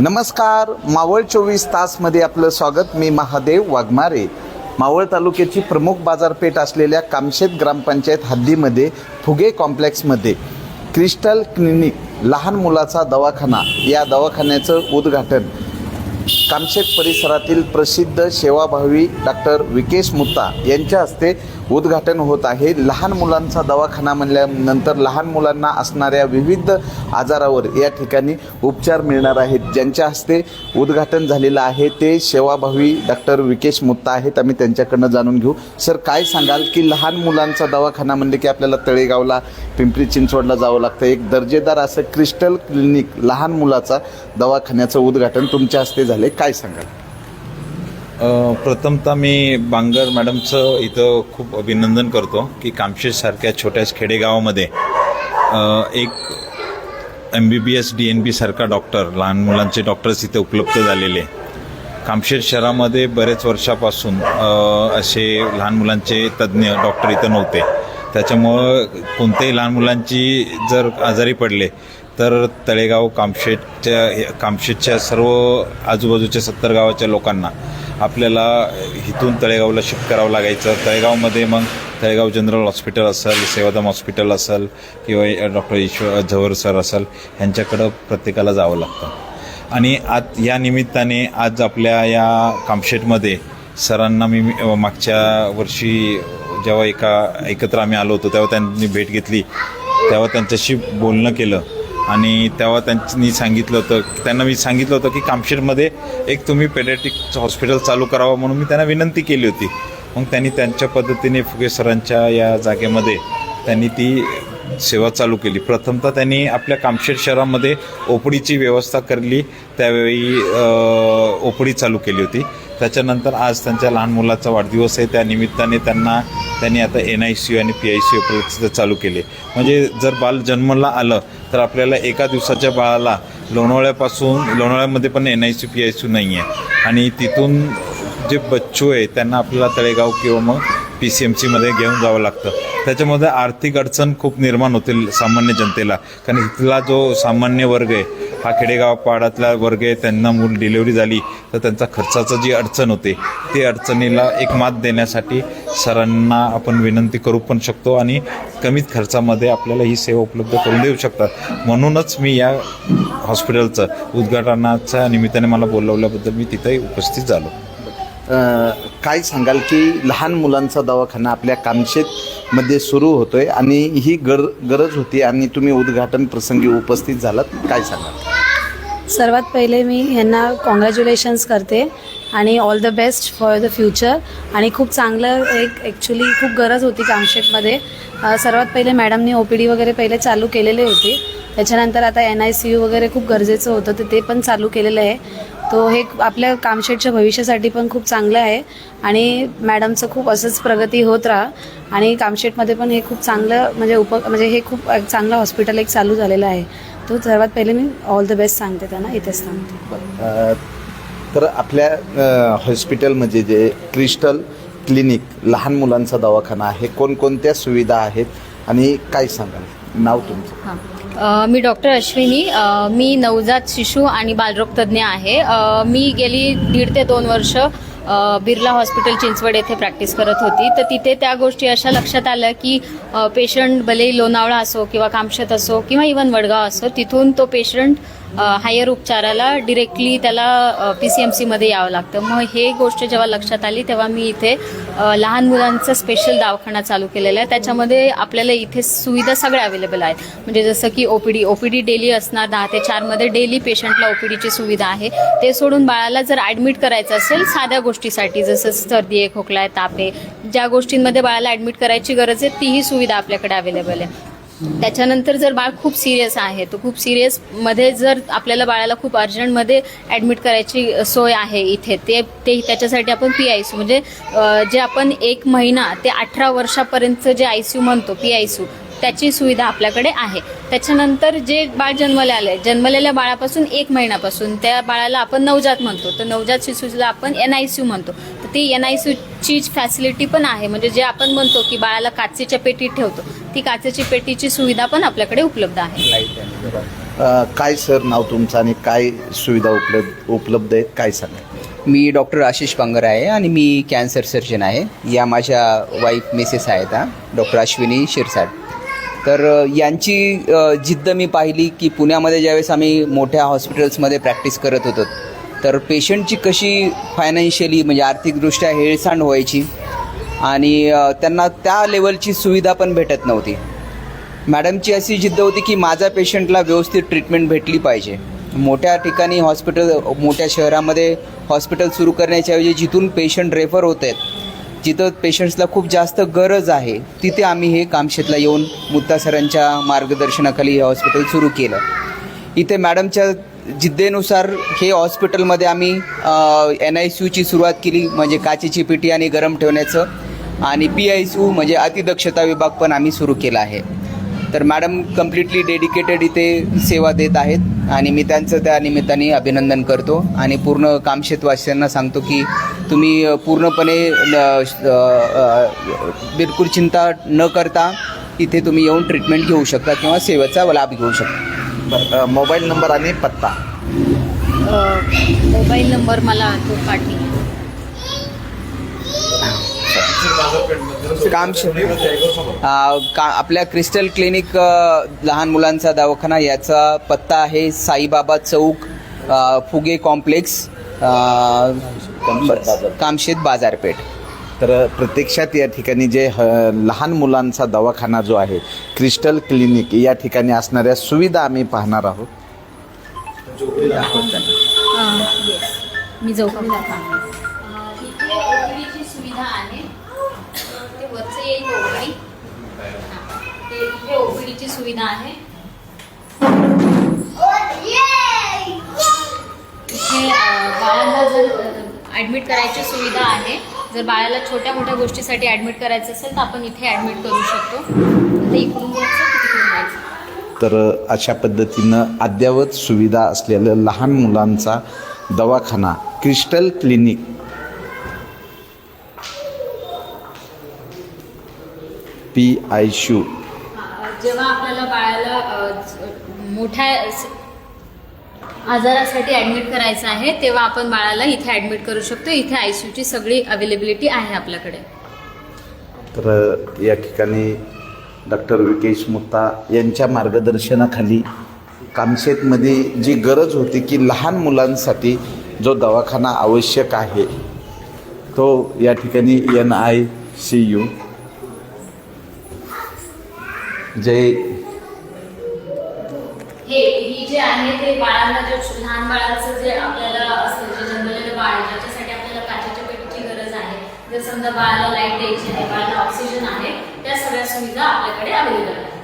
नमस्कार मावळ चोवीस तासमध्ये आपलं स्वागत. मी महादेव वाघमारे. मावळ तालुक्याची प्रमुख बाजारपेठ असलेल्या कामशेत ग्रामपंचायत हद्दीमध्ये फुगे कॉम्प्लेक्समध्ये क्रिस्टल क्लिनिक लहान मुलाचा दवाखाना या दवाखान्याचं उद्घाटन. कामशेत परिसरातील प्रसिद्ध सेवाभावी डॉक्टर विकेश मुत्ता यांच्या हस्ते उद्घाटन होत आहे. लहान मुलांचा दवाखाना म्हणल्यानंतर लहान मुलांना असणाऱ्या विविध आजारावर या ठिकाणी उपचार मिळणार आहेत. ज्यांच्या हस्ते उद्घाटन झालेलं आहे ते सेवाभावी डॉक्टर विकेश मुत्ता आहेत. आम्ही त्यांच्याकडनं जाणून घेऊ. सर काय सांगाल की लहान मुलांचा दवाखाना म्हणजे की आपल्याला तळेगावला पिंपरी चिंचवडला जावं लागतं. एक दर्जेदार असं क्रिस्टल क्लिनिक लहान मुलाचा दवाखान्याचं उद्घाटन तुमच्या हस्ते झाले काय सांगाल? प्रथमतः मी बांगर मॅडमचं इथं खूप अभिनंदन करतो की कामशेतसारख्या छोट्याच खेडेगावामध्ये एक M B B S D N B सारखा डॉक्टर लहान मुलांचे डॉक्टर्स इथे उपलब्ध झालेले. कामशेत शहरामध्ये बरेच वर्षापासून असे लहान मुलांचे तज्ज्ञ डॉक्टर इथं नव्हते. त्याच्यामुळं कोणत्याही लहान मुलांची जर आजारी पडले तर तळेगाव कामशेतच्या कामशेतच्या सर्व आजूबाजूच्या सत्तर गावाच्या लोकांना आपल्याला इथून तळेगावला शिफ्ट करावं लागायचं. तळेगावमध्ये मग तळेगाव जनरल हॉस्पिटल असेल सेवाधाम हॉस्पिटल असेल किंवा डॉक्टर ईश्वर झवर सर असेल ह्यांच्याकडं प्रत्येकाला जावं लागतं. आणि आज या निमित्ताने आज आपल्या या कामशेटमध्ये सरांना मी- मागच्या वर्षी जेव्हा एका एकत्र आम्ही आलो होतो तेव्हा त्यांनी भेट घेतली. तेव्हा त्यांच्याशी बोलणं केलं. आणि तेव्हा त्यांनी सांगितलं होतं त्यांना मी सांगितलं होतं की कामशेरमध्ये एक तुम्ही पेडॅटिक हॉस्पिटल चालू करावं म्हणून मी त्यांना विनंती केली होती. मग त्यांनी त्यांच्या पद्धतीने फुगे सरांच्या या जागेमध्ये त्यांनी ती सेवा चालू केली. प्रथमतः त्यांनी आपल्या कामशेर शहरामध्ये ओपडीची व्यवस्था करली. त्यावेळी ओपडी चालू केली होती. त्याच्यानंतर आज त्यांच्या लहान मुलाचा वाढदिवस आहे. त्या निमित्ताने त्यांना त्यांनी आता एन आय सी यू आणि पी आय सी यू चालू केले. म्हणजे जर बाल जन्माला आलं तर आपल्याला एका दिवसाच्या बाळाला लोणावळ्यापासून लोणावळ्यामध्ये पण N I C P I C नाही आहे. आणि तिथून जे बच्चू आहे त्यांना आपल्याला तळेगाव किंवा मग पी सी एम सीमध्ये घेऊन जावं लागतं. त्याच्यामध्ये आर्थिक अडचण खूप निर्माण होतील सामान्य जनतेला. कारण इथला जो सामान्य वर्ग आहे हा खेडेगाव पाडातला वर्ग आहे त्यांना मूल डिलिव्हरी झाली तर त्यांचा खर्चाचं जी अडचण होते ते अडचणीला एक मात देण्यासाठी सरांना आपण विनंती करू पण शकतो आणि कमीत खर्चामध्ये आपल्याला ही सेवा उपलब्ध करून देऊ शकतात. म्हणूनच मी या हॉस्पिटलचं उद्घाटनाच्या निमित्ताने मला बोलवल्याबद्दल मी तिथे उपस्थित झालो. काय सांगाल की लहान मुलांचा दवाखाना आपल्या मध्ये सुरू होतोय आणि ही गर गरज होती आणि तुम्ही उद्घाटन प्रसंगी उपस्थित झालात. काय सांगाल? सर्वात पहिले मी ह्यांना कॉंग्रॅच्युलेशन्स करते आणि all the best for the future आणि खूप चांगलं एक ॲक्च्युली खूप गरज होती कामशेपमध्ये सर्वात पहिले मॅडमनी ओ पी डी वगैरे पहिले चालू केलेले होते. त्याच्यानंतर आता एन आय सी यू वगैरे खूप गरजेचं होतं तर ते पण चालू केलेलं आहे. तो हे आपल्या कामशेटच्या भविष्यासाठी पण खूप चांगलं आहे. आणि मॅडमचं खूप असंच प्रगती होत राहा. आणि कामशेटमध्ये पण हे खूप चांगलं म्हणजे उप म्हणजे हे खूप चांगलं हॉस्पिटल एक चालू झालेलं आहे. तो सर्वात पहिले मी ऑल द बेस्ट सांगते त्यांना इथेच सांगते तर आपल्या हॉस्पिटलमध्ये जे क्रिस्टल क्लिनिक लहान मुलांचा दवाखाना आहे कोणकोणत्या सुविधा आहेत आणि काय सांगाल? नाव तुमचं. हां. मी डॉक्टर अश्विनी. मी नवजात शिशु आणि बालरोग तज्ज्ञ आहे. मी गेली दीड ते दोन वर्ष बिर्ला हॉस्पिटल चिंचवड येथे प्रॅक्टिस करत होती. तर तिथे त्या गोष्टी अशा लक्षात आल्या की पेशंट भले लोणावळा असो किंवा कामशेत असो किंवा इवन वडगाव असो तिथून तो पेशंट हायर उपचाराला डिरेक्टली त्याला पी सी एम सीमध्ये यावं लागतं. मग हे गोष्ट जेव्हा लक्षात आली तेव्हा मी इथे लहान मुलांचा स्पेशल दवाखाना चालू केलेला आहे. त्याच्यामध्ये आपल्याला इथे सुविधा सगळ्या अवेलेबल आहेत. म्हणजे जसं की O P D O P D daily असणार दहा ते चारमध्ये डेली पेशंटला ओ पी डीची सुविधा आहे. ते सोडून बाळाला जर ॲडमिट करायचं असेल साध्या गोष्टीसाठी जसं सर्दी आहे खोकला आहे ताप आहे ज्या गोष्टींमध्ये बाळाला ॲडमिट करायची गरज आहे तीही सुविधा आपल्याकडे अवेलेबल आहे. त्याच्यानंतर जर बाळ खूप सिरियस आहे तर खूप सिरियसमध्ये जर आपल्याला बाळाला खूप अर्जंटमध्ये ॲडमिट करायची सोय आहे इथे ते ते त्याच्यासाठी आपण पी आय सी म्हणजे जे आपण एक महिना ते अठरा वर्षापर्यंत जे आय सी यू म्हणतो पी आय सी त्याची सुविधा आपल्याकडे आहे. त्याच्यानंतर जे बाळ जन्मले आले जन्मलेल्या बाळापासून एक महिन्यापासून त्या बाळाला आपण नवजात म्हणतो. तर नवजात शिशूला आपण एन आय सी यू म्हणतो. तर ती एन आय सी यूची फॅसिलिटी पण आहे. म्हणजे जे आपण म्हणतो की बाळाला काचेच्या पेटीत ठेवतो ती काचेची पेटीची सुविधा पण आपल्याकडे उपलब्ध आहे. काय सर नाव तुमचं आणि काय सुविधा उपलब्ध उपलब्ध आहेत? काय सांगा मी डॉक्टर आशिष पांगर आहे आणि मी कॅन्सर सर्जन आहे. या माझ्या वाईफ मिसेस आहेत हा. डॉक्टर अश्विनी शिरसाट. तर यांची जिद्द मी पाहिली की पुण्यामध्ये ज्यावेळेस आम्ही मोठ्या हॉस्पिटल्समध्ये प्रॅक्टिस करत होतो तर पेशंटची कशी फायनान्शियली म्हणजे आर्थिकदृष्ट्या हेळसांड व्हायची आणि त्यांना त्या लेवलची सुविधा पण भेटत नव्हती. मॅडमची अशी जिद्द होती की माझ्या पेशंटला व्यवस्थित ट्रीटमेंट भेटली पाहिजे. मोठ्या ठिकाणी हॉस्पिटल मोठ्या शहरामध्ये हॉस्पिटल सुरू करण्याच्याऐवजी जिथून पेशंट रेफर होत आहेत जिथं पेशंट्सला खूप जास्त गरज आहे तिथे आम्ही हे कामशेतला येऊन मुत्ता सरांच्या मार्गदर्शनाखाली हे हॉस्पिटल सुरू केलं. इथे मॅडमच्या जिद्देनुसार हे हॉस्पिटलमध्ये आम्ही एन आय सी यूची सुरुवात केली म्हणजे काचेची पिटी आणि गरम ठेवण्याचं. आणि पी आय सी यू म्हणजे अतिदक्षता विभाग पण आम्ही सुरू केला आहे. तर मॅडम कम्प्लिटली डेडिकेटेड इथे सेवा देत आहेत आणि मी त्यांचं त्या निमित्ताने अभिनंदन करतो आणि पूर्ण कामशेतवासियांना सांगतो की तुम्ही पूर्णपणे बिलकुल चिंता न करता इथे तुम्ही येऊन ट्रीटमेंट घेऊ शकता किंवा सेवेचा लाभ घेऊ शकता. मोबाईल नंबर आणि पत्ता. मोबाईल नंबर मला तो पाठी काम आ, का आपल्या क्रिस्टल क्लिनिक लहान मुलांचा दवाखाना याचा पत्ता आहे साईबाबा चौक फुगे कॉम्प्लेक्स कामशेत बाजारपेठ. तर प्रत्यक्षात या ठिकाणी जे ह लहान मुलांचा दवाखाना जो आहे क्रिस्टल क्लिनिक या ठिकाणी असणाऱ्या सुविधा आम्ही पाहणार आहोत. मी येईल ओपीडी ते इथे ओपीडीची सुविधा आहे. इथे अ, बाळांना जर ॲडमिट करायची सुविधा आहे जर बाळाला छोट्या मोठ्या गोष्टीसाठी ॲडमिट करायचं असेल तर आपण इथे ॲडमिट करू शकतो. इकडून तर अशा पद्धतीनं अद्ययावत सुविधा असलेलं लहान मुलांचा दवाखाना क्रिस्टल क्लिनिक पी आय शू. जेव्हा आपल्याला बाळाला मोठ्या आजारासाठी ॲडमिट करायचं आहे तेव्हा आपण बाळाला इथे ॲडमिट करू शकतो. इथे आय सी यूची सगळी अवेलेबिलिटी आहे आपल्याकडे. तर या ठिकाणी डॉक्टर विकेश मुत्ता यांच्या मार्गदर्शनाखाली कामशेतमध्ये जी गरज होती की लहान मुलांसाठी जो दवाखाना आवश्यक आहे तो या ठिकाणी एन आय सी यू जे हे ही जे आहे ते बाळांना जे लहान बाळाचं जे आपल्याला असतं जे जन्मलेलं बाळ ज्याच्यासाठी आपल्याला काचेच्या पेटीची गरज आहे. जर समजा बाळाला लाइट द्यायची आहे बाळाला ऑक्सिजन आहे त्या सगळ्या सुविधा आपल्याकडे अवेलेबल